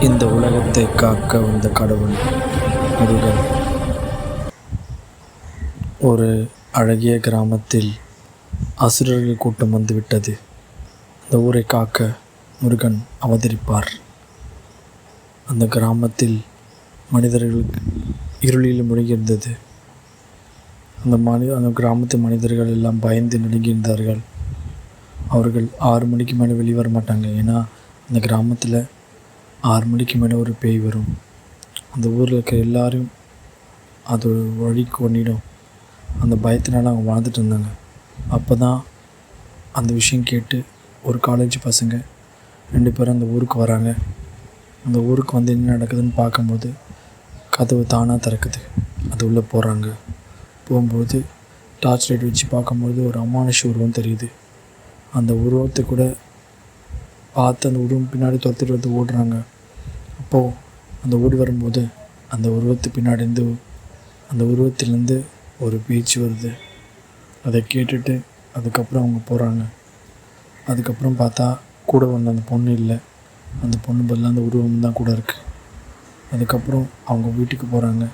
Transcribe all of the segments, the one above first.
இந்த உலகத்தை காக்க வந்த கடவுள் முருகன். ஒரு அழகிய கிராமத்தில் அசுரர்கள் கூட்டம் வந்துவிட்டது. அந்த ஊரை காக்க முருகன் அவதரிப்பார். அந்த கிராமத்தில் மனிதர்களுக்கு இருளில் முழுகியிருந்தது. அந்த மனி அந்த கிராமத்து மனிதர்கள் எல்லாம் பயந்து நடுங்கியிருந்தார்கள். அவர்கள் ஆறு மணிக்கு மேலே வெளியே வர மாட்டாங்க. ஏன்னா அந்த கிராமத்தில் ஆறு மணிக்கு மேலே ஒரு பேய் வரும். அந்த ஊரில் இருக்க எல்லாரும் அது வழி கொண்டிடும். அந்த பயத்தினால அவங்க வாழ்ந்துட்டு இருந்தாங்க. அப்போ தான் அந்த விஷயம் கேட்டு ஒரு காலேஜ் பசங்க ரெண்டு பேரும் அந்த ஊருக்கு வராங்க. அந்த ஊருக்கு வந்து என்ன நடக்குதுன்னு பார்க்கும்போது கதவு தானாக திறக்குது. அது உள்ளே போகிறாங்க போகும்போது டார்ச் லைட் வச்சு பார்க்கும்போது ஒரு அமானுஷ உருவம் தெரியுது. அந்த உருவத்தை கூட பார்த்து அந்த உருவம் பின்னாடி துரத்திட்டு வந்து ஓடுறாங்க. அப்போது அந்த ஓடி வரும்போது அந்த உருவத்து பின்னாடி இருந்து அந்த உருவத்திலேருந்து ஒரு பேச்சு வருது. அதை கேட்டுட்டு அதுக்கப்புறம் அவங்க போகிறாங்க அதுக்கப்புறம் பார்த்தா கூட வந்த அந்த பொண்ணு இல்லை. அந்த பொண்ணு பதிலாக அந்த உருவம் தான் கூட இருக்குது அதுக்கப்புறம் அவங்க வீட்டுக்கு போகிறாங்க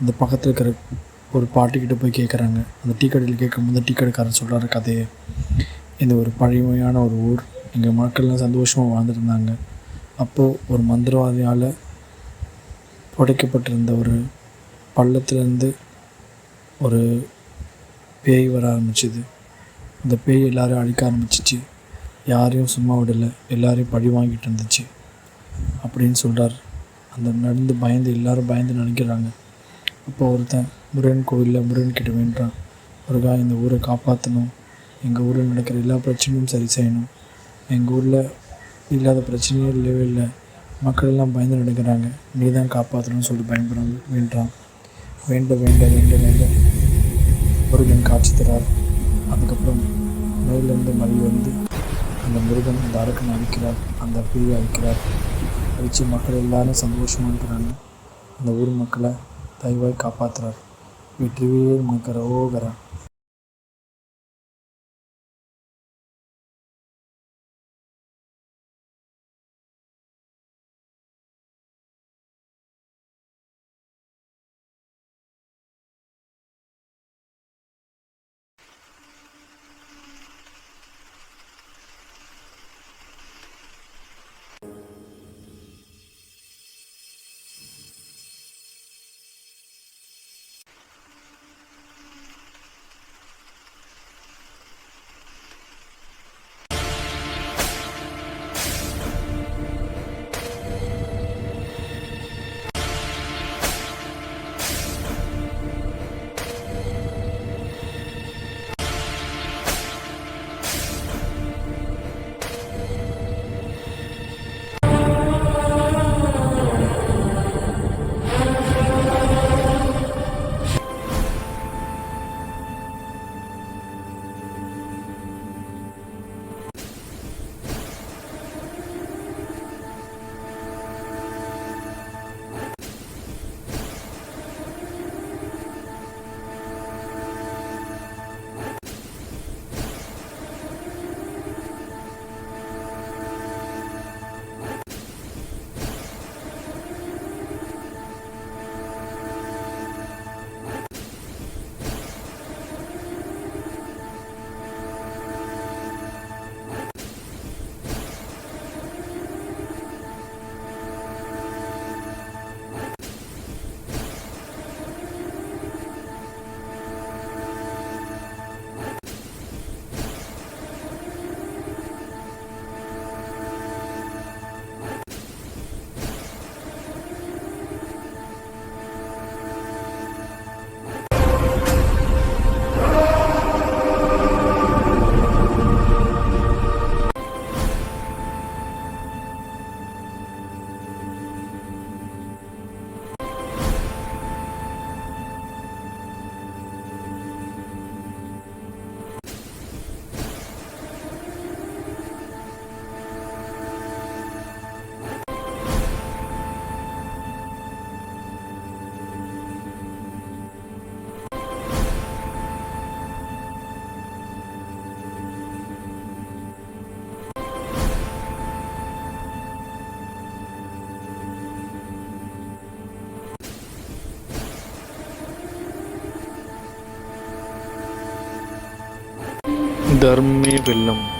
அந்த பக்கத்தில் இருக்கிற ஒரு பாட்டிக்கிட்ட போய் கேட்குறாங்க அந்த டீ கடையில் கேட்கும்போது டீ கடைக்காரன் சொல்கிறாரு கதையை. இந்த ஒரு பழமையான ஒரு ஊர். எங்கள் மக்கள்லாம் சந்தோஷமாக வாழ்ந்துருந்தாங்க. அப்போது ஒரு மந்திரவாதியால் புடைக்கப்பட்டிருந்த ஒரு பள்ளத்துலேருந்து ஒரு பேய் வர ஆரம்பிச்சிது. அந்த பேய் எல்லாரையும் அழிக்க ஆரம்பிச்சிச்சு. யாரையும் சும்மா விடலை. எல்லாரையும் பழி வாங்கிட்டு இருந்துச்சு. அப்படின்னு சொல்கிறார் அந்த நடந்து பயந்து எல்லாரும் பயந்து நினைக்கிறாங்க. அப்போ ஒருத்தன் முருகன் கோவிலில் முருகன் கிட்ட வேண்டான் முருகா இந்த ஊரை காப்பாற்றணும் எங்கள் ஊரில் நடக்கிற எல்லா பிரச்சனையும் சரி செய்யணும். எங்கள் ஊரில் இல்லாத பிரச்சனையே இல்லவே இல்லை. மக்கள் எல்லாம் பயந்து நடக்கிறாங்க. நீ தான் காப்பாற்றணும்னு சொல்லிட்டு பயன்படுறாங்க வேண்டான் வேண்ட வேண்ட வேண்ட வேண்ட. முருகன் காட்சி தரார். அதுக்கப்புறம் மேலேருந்து மழை வந்து அந்த முருகன் அந்த அரக்கனை அழிக்கிறார். அந்த பிரிவை அழிக்கிறார். அழித்து மக்கள் எல்லாரும் சந்தோஷமாக இருக்கிறாங்க. அந்த ஊர் மக்களை தயவாய் காப்பாற்றுறார் வெற்றிவேல் மக்கள் ஓகரா ധർമ്മി വെല്ലും.